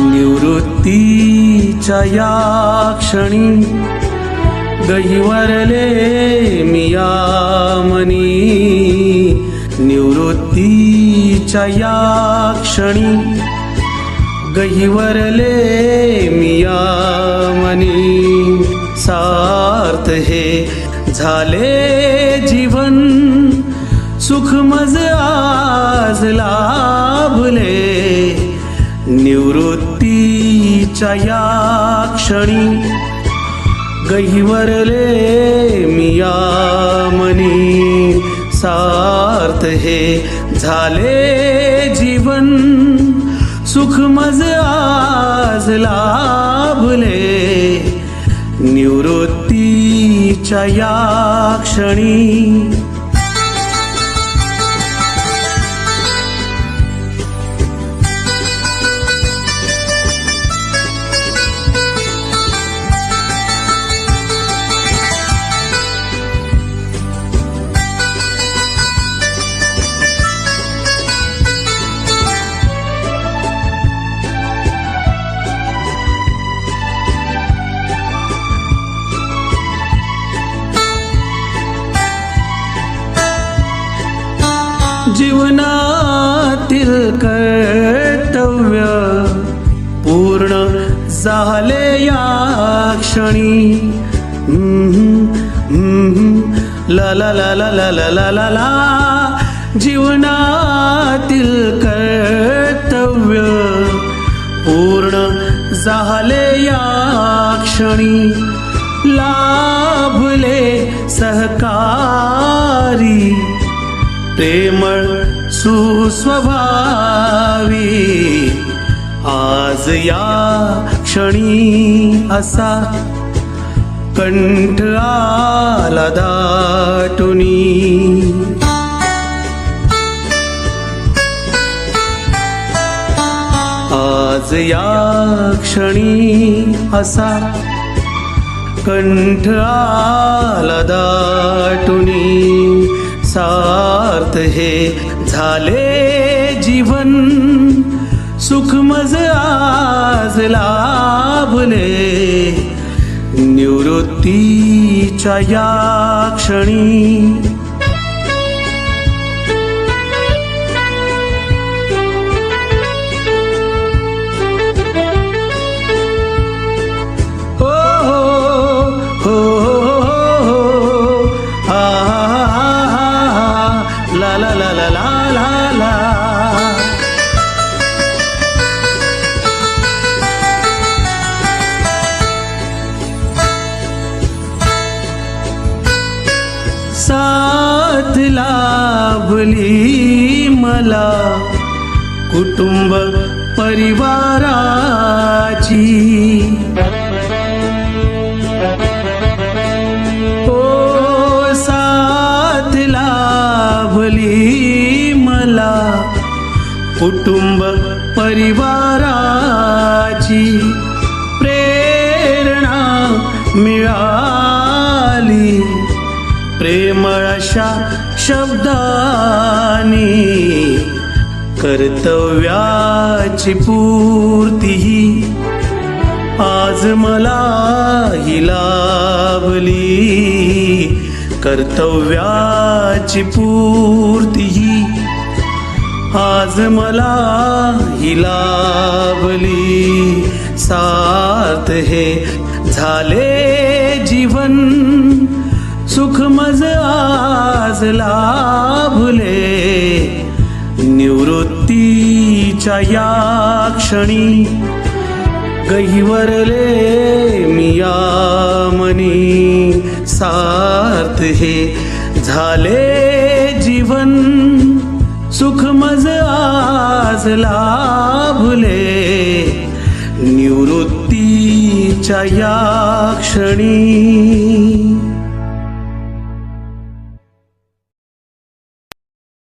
निवृत्तीच्या या क्षणी गहिवरले मिया मनी. निवृत्तीच्या या क्षणी गहिवरले मिया मनी. सार्थ हे झाले जीवन सुख मज आज लाभले. च्या या क्षणी गहिवरले मिया मनी. सार्थ हे झाले जीवन सुख मज आज लाभले. निवृत्तीच्या या क्षणी जीवनातील कर्तव्य पूर्ण झाले या क्षणी. ला ला ला ला ला ला ला ला ला. जीवनातील कर्तव्य पूर्ण झाले या क्षणी. लाभले सहकारी प्रेमळ सुस्वभावी. आज या क्षणी असा कंठ आला दाटुनी. आज या क्षणी असा कंठ आला दाटुनी. सार्थ हे झाले जीवन. सुख मज आज लाभले. निवृत्तीच्या या क्षणी साथ लाभली मला. कुटुंब परिवाराची. ओ साथ लाभली मला. कुटुंब परिवाराची. प्रेरणा मिळा प्रेम अशा शब्दानी कर्तव्याची पूर्ती आज मला ही लाभली. कर्तव्याची पूर्ती आज मला ही लाभली. हे झाले जीवन सुख मज आज लाभले निवृत्तीच्या या क्षणी गहिवरले मिया मनी. सार्थ हे झाले जीवन. सुख मज आज लाभले निवृत्तीच्या या क्षणी